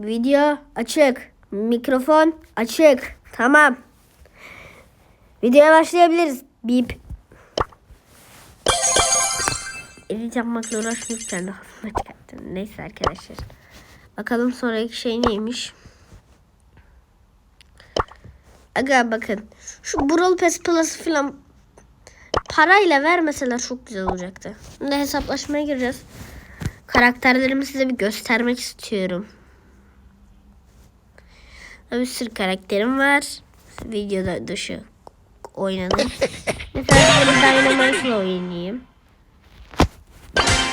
Video açık. Mikrofon açık. Tamam. Videoya başlayabiliriz. Bip. Edit yapmakla uğraşmayıp kendi kafama çıkarttım. Neyse arkadaşlar. Bakalım sonraki şey neymiş. Aga bakın. Şu Brawl Pass Plus falan parayla vermeseler çok güzel olacaktı. Şimdi hesaplaşmaya gireceğiz. Karakterlerimi size bir göstermek istiyorum. Bir sürü karakterim var. Videoda dışı oynadım. Mesela ben Dynamite'la oynayayım.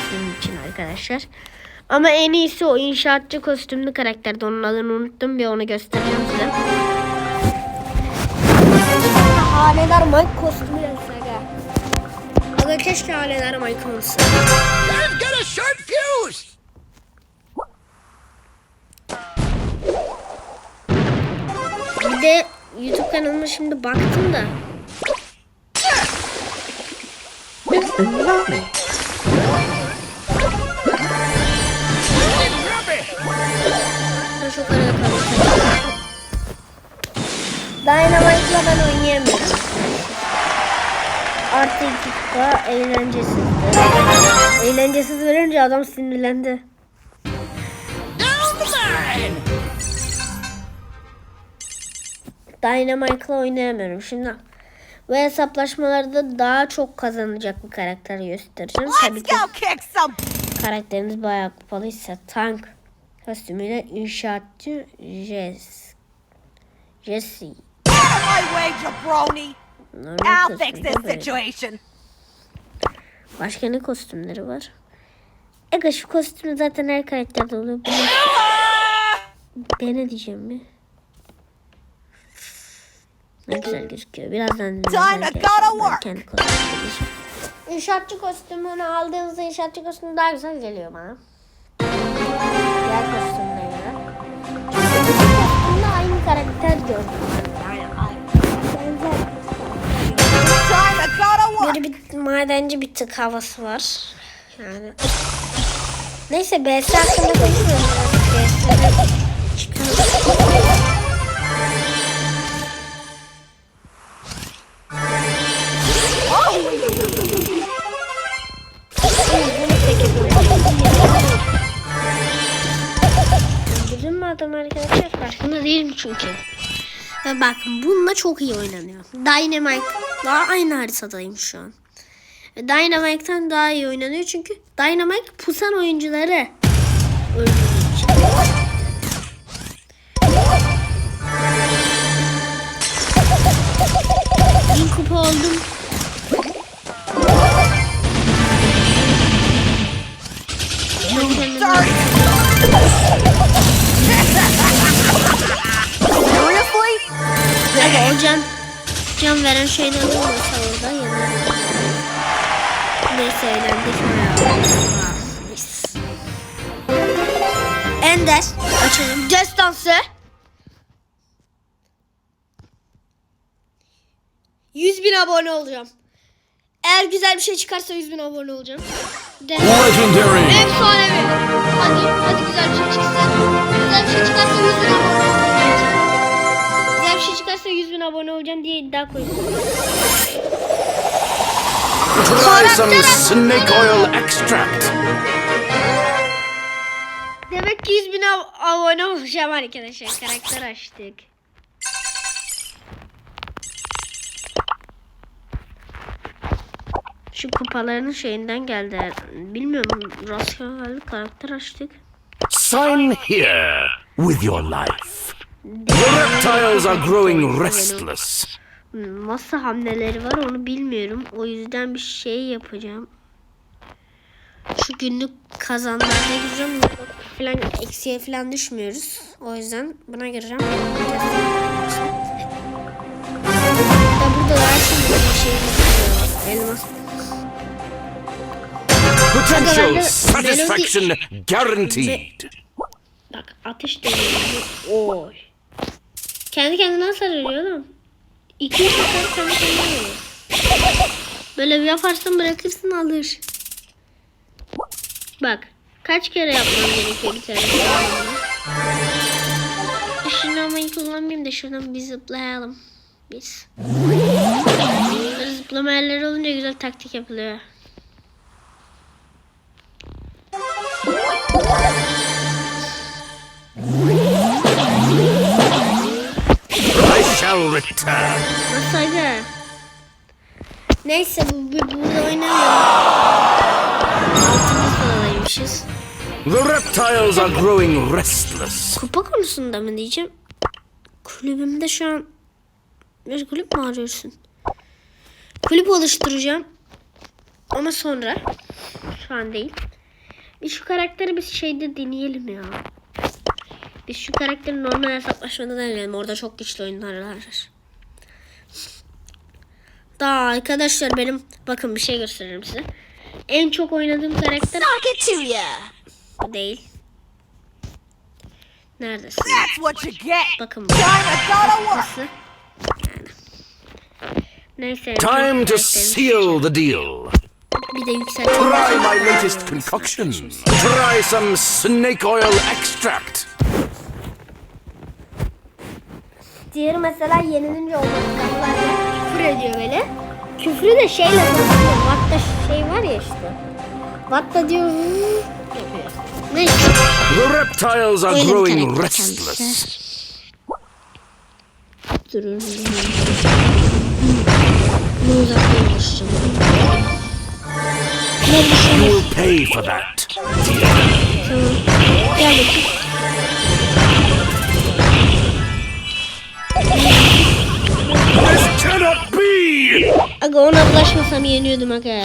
Sizin için arkadaşlar. Ama en iyisi o inşaatçı kostümlü karakterdi. Onun adını unuttum. Bir onu göstereceğim size. Haneler Mike kostümü gelse aga. Aga keşke Haneler Mike olsa. I've got a short fuse! De YouTube kanalıma şimdi baktım da. Çok arada kaldım. Dynamite'la ben oynayamıyorum. Artı iki kupa. Eğlencesiz verince adam sinirlendi. Dynamite'la oynayamıyorum. Şimdi bu hesaplaşmalarda daha çok kazanacak bir karakter göstereceğim. Tabii ki karakteriniz bayağı kupalıysa tank kostümüyle inşaatçı Jess. Jesse. I'll fix kostümü this situation. Başka ne kostümleri var? Ega şu kostüm zaten her karakterde oluyor. Bunu dene diyeceğim mi? Ne güzel gözüküyor. Birazdan. Kendi. İnşaatçı kostümünü aldığınızda inşaatçı kostümü daha güzel geliyor bana. Diğer kostümüne göre. Çünkü bu kostümde aynı karakter gördüm. Yani aynı. Böyle bir madenci bir tık havası var. Yani. Neyse BS hakkında konuşmuyorum. BS'den adam arkadaşlar? Farkında değilim çünkü. Ve bak bununla çok iyi oynanıyor. Dynamite daha aynı haritadayım şu an. Ve Dynamite'tan daha iyi oynanıyor çünkü Dynamite pusan oyuncuları öldürdüğü için. Bin kupa oldum. Aga o can, can veren şeyler olmasa orada yanarım. Neyse eğlendik bayağı. Ah. Ender. Açalım. Destansı. 100 bin abone olacağım. Eğer güzel bir şey çıkarsa 100 bin abone olacağım. Legendary! Efsanevi. Hadi, hadi güzel bir şey çıksın. Güzel bir şey çıkarsa 100 bin abone olacağım. Çıkarsa 100 bin abone olacağım diye iddia koydum. Try some snake oil extract! Demek ki 100 bin ab- abone olacağım arkadaşlar. Karakter açtık. Şu kupaların şeyinden geldi. Bilmiyorum. Rastgele karakter açtık. Sign here with your life. Reptiles are growing restless. Nasıl hamleleri var onu bilmiyorum. O yüzden bir şey yapacağım. Şu günlük kazanlarda gireceğim. Falan eksiye falan düşmüyoruz. O yüzden buna gireceğim. Ya burada var şimdi bir şey Elmas. Potential satisfaction guaranteed. Bak atış deniyor. Oy. Kendi kendine sarılıyor oğlum. İki sefer kendi kendine. Böyle bir yaparsan bırakırsın alır. Bak kaç kere yapman gerekiyor bir tane. de şuradan bir zıplayalım. Biz. Zıplama yerleri olunca güzel taktik yapılıyor. Shall return. Aga? Neyse bu, bu burada oynamayalım. Altımız. The reptiles are growing restless. Kupa konusunda mı diyeceğim? Kulübümde şu an bir kulüp mü arıyorsun? Kulüp oluşturacağım. Ama sonra. Şu an değil. Bir şu karakteri biz şeyde deneyelim ya. Biz şu karakteri normal hesaplaşmada deneyelim. Orada çok güçlü oyunlar var. Daha arkadaşlar benim bakın bir şey gösteririm size. En çok oynadığım karakter bu değil. Neredesin? That's what you get. Bakın bu. Nasıl? Yani. Neyse. Time to seal the deal. Bir de yükseltelim. Try my latest concoction. Try some snake oil extract. Diğeri mesela yenilince olmadı. Küfür ediyor böyle. Küfrü de şeyle konuşuyor. Vatta şey var ya işte. Vatta diyor. "Vuu" yapıyor. Neyse. The reptiles are Öyle growing restless. Durun. Ne ulaşacağım. Şey You will pay for that. Tamam. Gel bakayım. This cannot be! Aga ona bulaşmasam yeniyordum aga.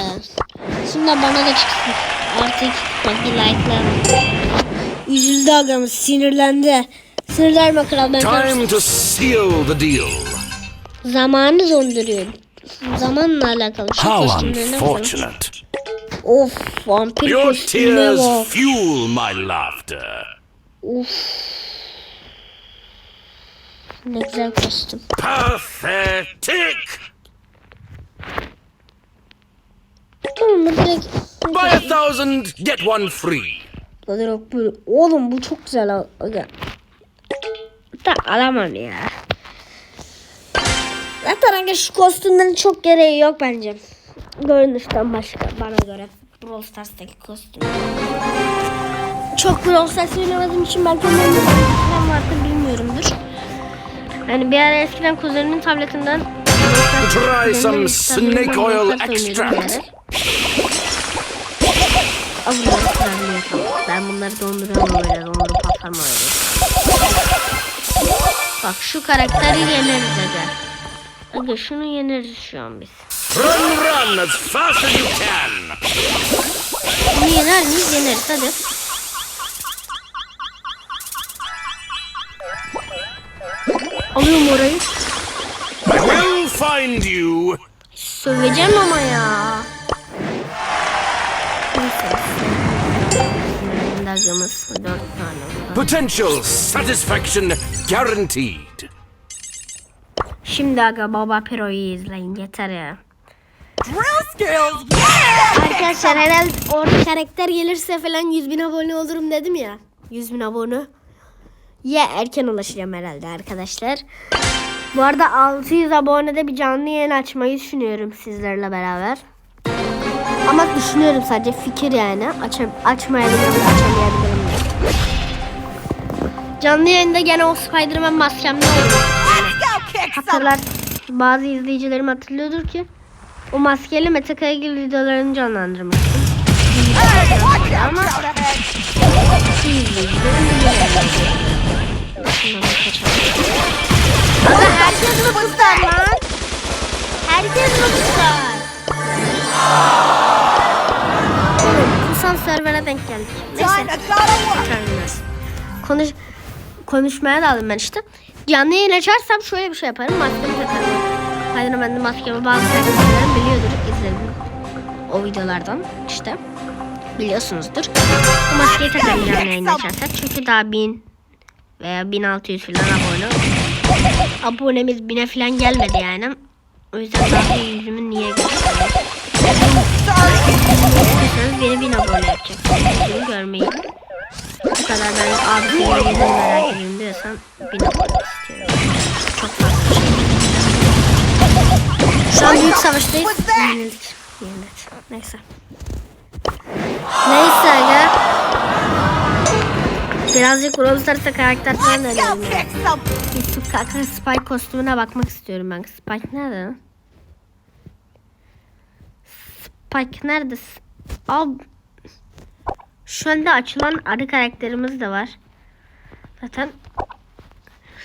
Şimdi bana da çıksın. Artık bak bir like'lar. Üzüldü agamız sinirlendi. Sinirlenme kral ben Time to seal the deal. zamanı donduruyor. Zamanla alakalı. How unfortunate. Of vampir Your tears fuel my laughter. Of. Ne güzel kostüm. Pathetic! Tamam direkt. Buy a thousand, get one free. Direkt böyle. Oğlum bu çok güzel aga. Da alamam ya. Zaten aga şu kostümlerin çok gereği yok bence. Görünüşten başka bana göre. Brawl Stars'taki kostüm. Çok Brawl Stars oynamadığım için belki da falan vardır bilmiyorumdur. Yani bir ara eskiden kuzenimin tabletinden Try some snake oil extract. Aa, bunları kırabiliyorum. Ben bunları donduruyorum öyle dondurup patlamı öyle. Bak şu karakteri yeneriz aga. Aga şunu yeneriz şu an biz. Run, run as fast as you can. Bunu yener miyiz? Yeneriz hadi. Alıyorum orayı. I will find you. Söveceğim ama ya. Neyse. Dört tane. Potential satisfaction guaranteed. Şimdi aga Baba Pero'yu izleyin yeter ya. Arkadaşlar herhalde orada karakter gelirse falan 100 bin abone olurum dedim ya. 100 bin abone. Ya erken ulaşacağım herhalde arkadaşlar. Bu arada 600 abonede bir canlı yayın açmayı düşünüyorum sizlerle beraber. Ama düşünüyorum sadece fikir yani. Aç açmayabilirim açamayabilirim. Canlı yayında gene o Spider-Man maskemle some. Hatırlar bazı izleyicilerim hatırlıyordur ki o maskeli Mete Kayagil videolarını canlandırmıştım. Ama-. Şundan bir kaçalım. Aga herkes mi kızlar lan? Herkes mi? Oğlum kusan server'a denk geldik. Neyse. Konuş konuşmaya daldım ben işte. Canlı yayın açarsam şöyle bir şey yaparım. Maskemi takarım. Hayır ben de maskemi bazı arkadaşlarım biliyordur. izledim o videolardan işte. Biliyorsunuzdur. Bu maskeyi takarım canlı yayın. Çünkü daha 1000 veya 1600 falan abone. Abonemiz 1000'e falan gelmedi yani. O yüzden zaten yüzümü niye gösteriyorum. beni 1000 abone yapacak. Bunu görmeyin. Bu kadar ben abi yüzümü merak ediyorum diyorsan 1000 abone istiyorum. Çok fazla şey. Şu an büyük savaştayız. Yenildik. Yenildik. Neyse. Neyse ya. Birazcık Brawl Stars'a karakter falan önerim. some. Bir Spike, kostümüne bakmak istiyorum ben. Spike nerede? Spike nerede? Al. Şu anda açılan arı karakterimiz de var. Zaten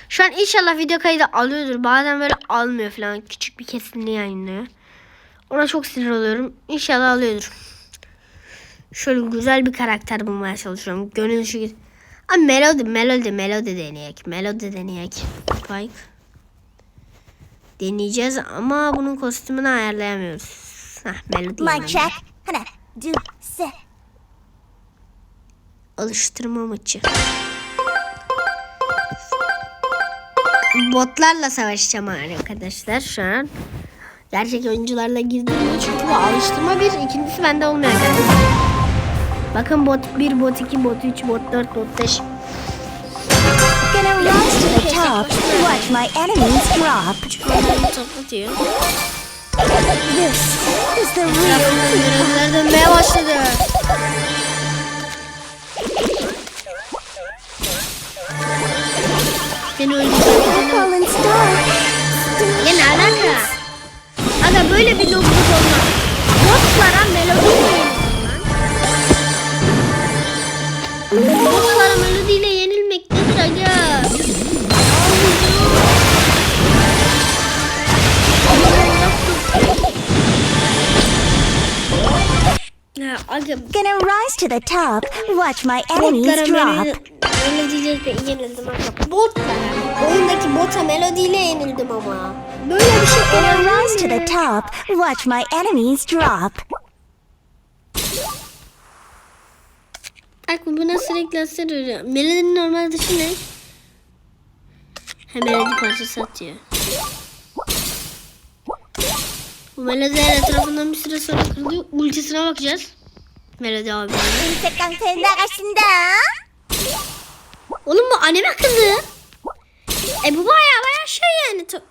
şu an inşallah video kaydı alıyordur. Bazen böyle almıyor falan. Küçük bir kesinliği yayınlıyor. Ona çok sinir oluyorum. İnşallah alıyordur. Şöyle güzel bir karakter bulmaya çalışıyorum. Gönül şu Abi melodi, melodi, melodi deneyek. Melodi deneyek. Spike. Deneyeceğiz ama bunun kostümünü ayarlayamıyoruz. Heh, melodi. Mic check. Hana. Do. Sit. Alıştırma maçı. Botlarla savaşacağım arkadaşlar şu an. Gerçek oyuncularla girdim çünkü bu alıştırma bir, ikincisi bende olmuyor arkadaşlar. Bakın bot 1, bot 2, bot 3, bot 4, bot 5. Gonna rise to the top. Watch my enemies drop. This is the real dönmeye başladı. Seni öldüreceğim. fallen star. Ya ne alaka? Aga böyle bir notluk olmaz. Botlara melodiyle Aga Gonna rise to the top. Watch my enemies drop. melodi- melodiyle yenildim aga. Botlara. Oyundaki bota melodiyle yenildim ama. Böyle bir şey Gonna rise to the top. Watch my enemies drop. Bak bu buna sürekli hasar veriyor. Melodinin normal dışı ne? He melodi parçası atıyor. Bu melodi her etrafından bir süre sonra kırılıyor. Ultisine bakacağız. Melodi abi. 인색깡패 나가신다. Oğlum bu anime kızı. E bu baya baya şey yani. To-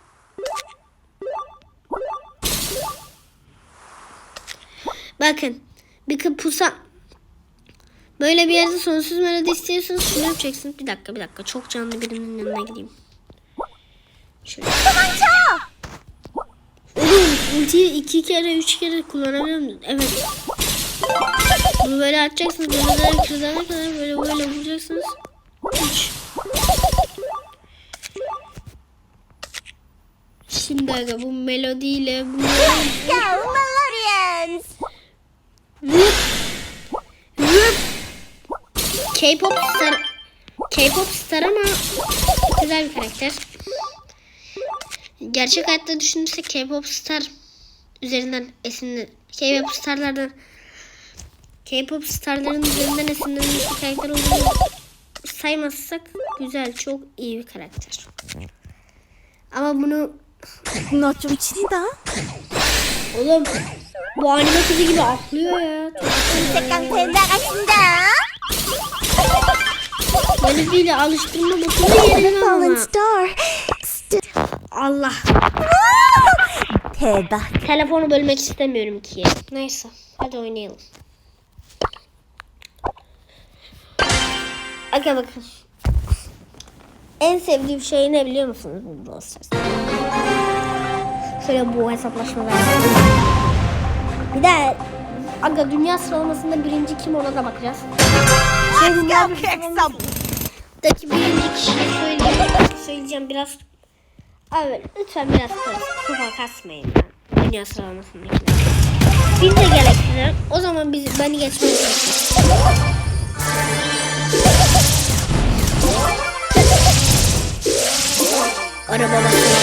Bakın. Bir kıpusa Böyle bir yerde sonsuz melodi istiyorsanız şunu yapacaksınız. Bir dakika bir dakika. Çok canlı birinin yanına gideyim. Şöyle. 도망쳐. Oğlum ultiyi iki kere üç kere kullanabiliyor musun? Evet. Bunu böyle atacaksınız. Böyle kırdana kadar böyle böyle vuracaksınız. Üç. Şimdi aga bu melodiyle bu. Vup. Vup. K-pop star K-pop star ama güzel bir karakter. Gerçek hayatta düşünürsek K-pop star üzerinden esinlen K-pop starlardan K-pop starların üzerinden esinlenmiş bir karakter olduğunu saymazsak güzel çok iyi bir karakter. Ama bunu Nacho için de Oğlum bu anime kızı gibi atlıyor ya. Böyle bir alıştırma bakımı yerine ama. Star. Allah. Telefonu bölmek istemiyorum ki. Neyse hadi oynayalım. Aga bakın. En sevdiğim şey ne biliyor musunuz bu Brawl Stars? Şöyle bu hesaplaşmalar. Bir de Aga dünya sıralamasında birinci kim ona da bakacağız. Şey, dünya. Daki birinci kişiyi söyleyeceğim, söyleyeceğim biraz. Abi lütfen biraz kupa kasmayın ya. Dünya sıralamasındakiler. Biz de gerektirir. O zaman biz, beni geçmeye çalışın. Araba basıyor.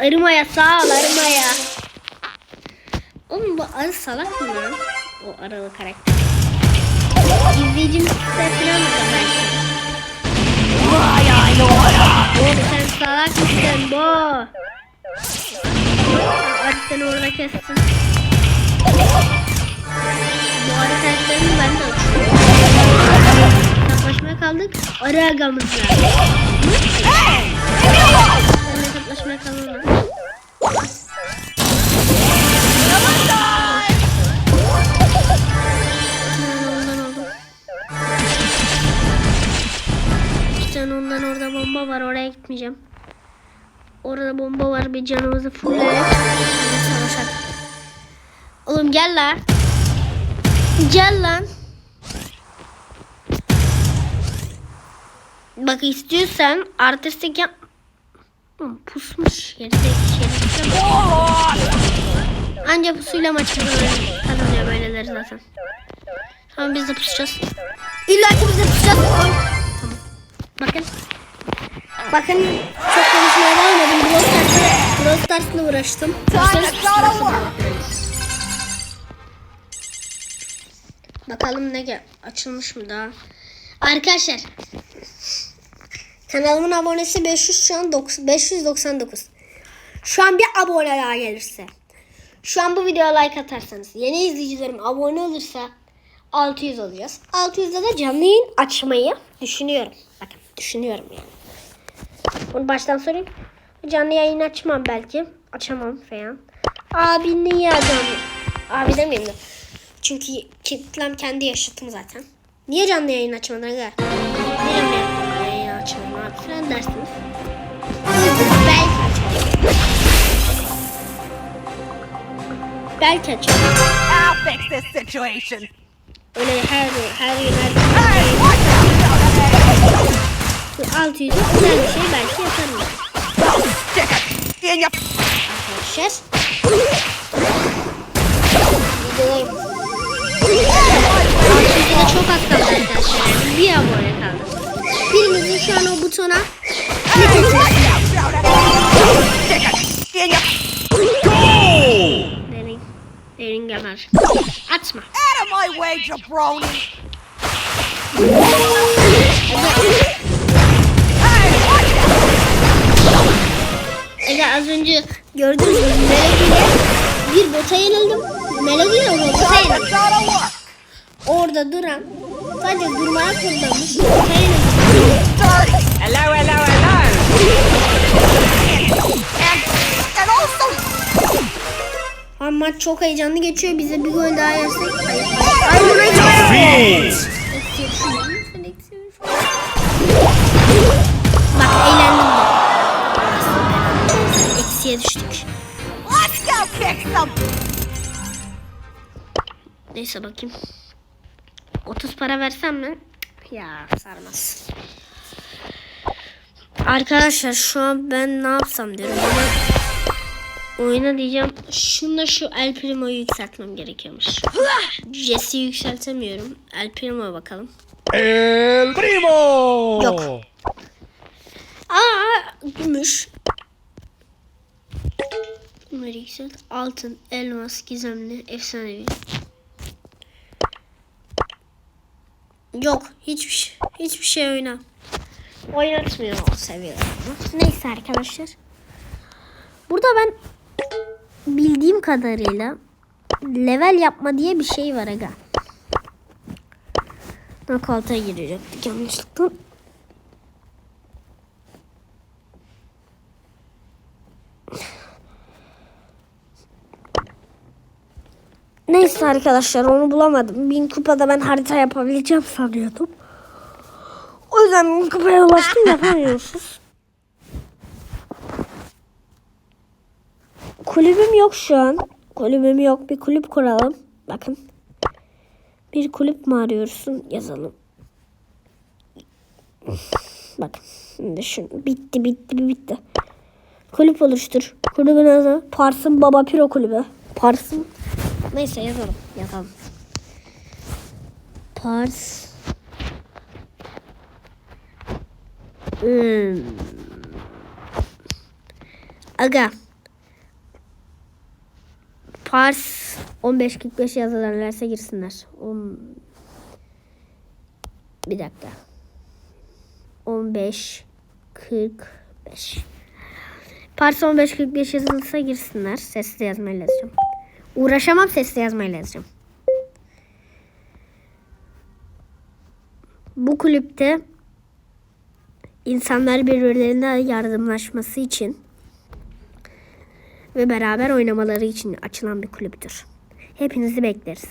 Arımaya sağ ol arımaya. Oğlum bu arı salak mı lan? O aralı karakter. İzleyicimiz sesine mi belki? Oğlum sen salak mısın bu? Hadi seni orada kessin. Bu arı karakterini ben de açıyorum. Hesaplaşmaya kaldık. Arı agamızla. Gitmeyeceğim. Orada bomba var. Bir canımızı savaşalım. Oğlum gel lan. Gel lan. Bak istiyorsan artistik yap. Pusmuş. Geride geride. Anca pusuyla maç. Kazanıyor böyleleri zaten. Tamam biz de pusacağız. İlla ki biz de pusacağız. Bakın. Bakın çok konuşmaya devam edin. Brawl Stars'la, Brawl uğraştım. Bakalım ne gel açılmış mı daha? Arkadaşlar kanalımın abonesi 500 şu an 9 599. Şu an bir abone daha gelirse. Şu an bu videoya like atarsanız yeni izleyicilerim abone olursa 600 olacağız. 600'da da canlı yayın açmayı düşünüyorum. Bakın düşünüyorum yani. Bunu baştan sorayım. Canlı yayın açmam belki. Açamam falan. Abi niye adam? Abi demeyeyim de. Çünkü kitlem kendi yaşıtım zaten. Niye canlı yayın açmadın aga? Niye canlı yayın açmadın abi? Falan dersiniz. Belki açarım. Belki açarım. I'll fix this situation. Öyle her her gün her gün. 600 e güzel bir şey belki yaparım. Arkadaşlar. Gidelim. 600'e çok az kaldı arkadaşlar. Yani bir abone kaldı. Birimizin şu an o butona klik etmesi Derin, derin gömer. Atma. Out of my way, jabroni. Ege az önce gördünüz mü? Melodiyle bir bota yenildim. Melodiyle o bota yenildim. Orada duran sadece durmaya kullanmış. Bota yenildim. Hello, hello, hello. Ama maç çok heyecanlı geçiyor. Bize bir gol daha yersek. Hayır. Hayır. Ay eksiye düşürdün. Bak Eksiye düştük. let's go kick some. Neyse bakayım. 30 para versem mi? Ya sarmaz. Arkadaşlar şu an ben ne yapsam diyorum. Bana oyuna diyeceğim. Şunda şu El Primo'yu yükseltmem gerekiyormuş. Jesse'yi yükseltemiyorum. El Primo'ya bakalım. El primo. Yok. Aa gümüş. Bunları yükselt. Altın, elmas, gizemli, efsanevi. Yok. Hiçbir şey, hiçbir şey oyna. Oynatmıyor o seviyede. Neyse arkadaşlar. Burada ben bildiğim kadarıyla level yapma diye bir şey var aga. Knockout'a girecektik yanlışlıkla. Neyse arkadaşlar onu bulamadım. Bin kupada ben harita yapabileceğim sanıyordum. O yüzden bin kupaya ulaştım yapamıyorsunuz. Kulübüm yok şu an. Kulübüm yok. Bir kulüp kuralım. Bakın. Bir kulüp mü arıyorsun? Yazalım. Bakın. Şimdi şu bitti bitti bitti. Kulüp oluştur. Kulübün adı Pars'ın Baba Piro Kulübü. Pars'ın Neyse yazalım. Yazalım. Pars. Hmm. Aga. Pars 15.45 yazarlarsa girsinler. On... Bir dakika. 15 45 Pars 15 45 yazılırsa girsinler. Sesli yazmayla yazacağım. Uğraşamam sesli yazmayla yazacağım. Bu kulüpte insanlar birbirlerine yardımlaşması için ve beraber oynamaları için açılan bir kulüptür. Hepinizi bekleriz.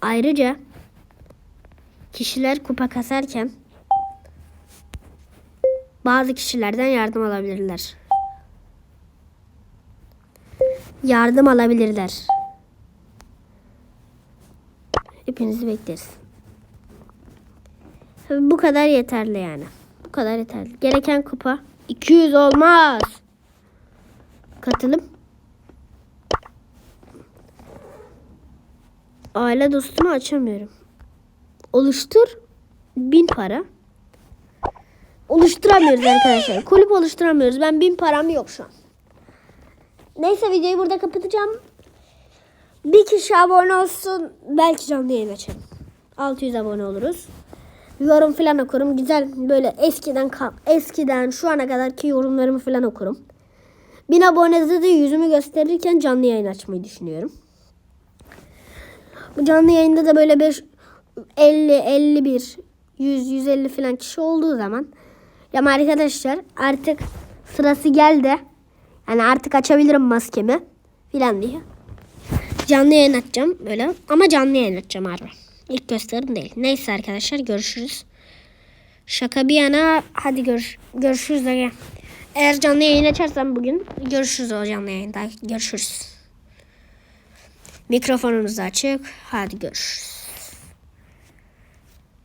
Ayrıca kişiler kupa kasarken bazı kişilerden yardım alabilirler. Yardım alabilirler. Hepinizi bekleriz. Bu kadar yeterli yani. Bu kadar yeterli. Gereken kupa 200 olmaz. Katılım. Aile dostumu açamıyorum. Oluştur. Bin para. Oluşturamıyoruz arkadaşlar. Kulüp oluşturamıyoruz. Ben bin param yok şu an. Neyse videoyu burada kapatacağım. Bir kişi abone olsun. Belki canlı yayın açarım. 600 abone oluruz. Yorum falan okurum. Güzel böyle eskiden eskiden şu ana kadarki yorumlarımı falan okurum. 1000 abonede de yüzümü gösterirken canlı yayın açmayı düşünüyorum. Bu canlı yayında da böyle 5 50 51 100 150 falan kişi olduğu zaman ya arkadaşlar artık sırası geldi. Yani artık açabilirim maskemi filan diye. Canlı yayın açacağım böyle ama canlı yayın açacağım harbi. İlk gösterim değil. Neyse arkadaşlar görüşürüz. Şaka bir yana hadi gör, görüşürüz. Aga. Eğer canlı yayın açarsam bugün görüşürüz o canlı yayında. Görüşürüz. Mikrofonumuz açık. Hadi görüşürüz.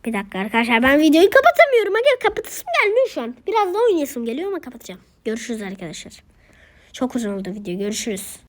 Bir dakika arkadaşlar ben videoyu kapatamıyorum. Aga kapatasım gelmiyor şu an. Biraz da oynayasım geliyor ama kapatacağım. Görüşürüz arkadaşlar. Çok uzun oldu video. Görüşürüz.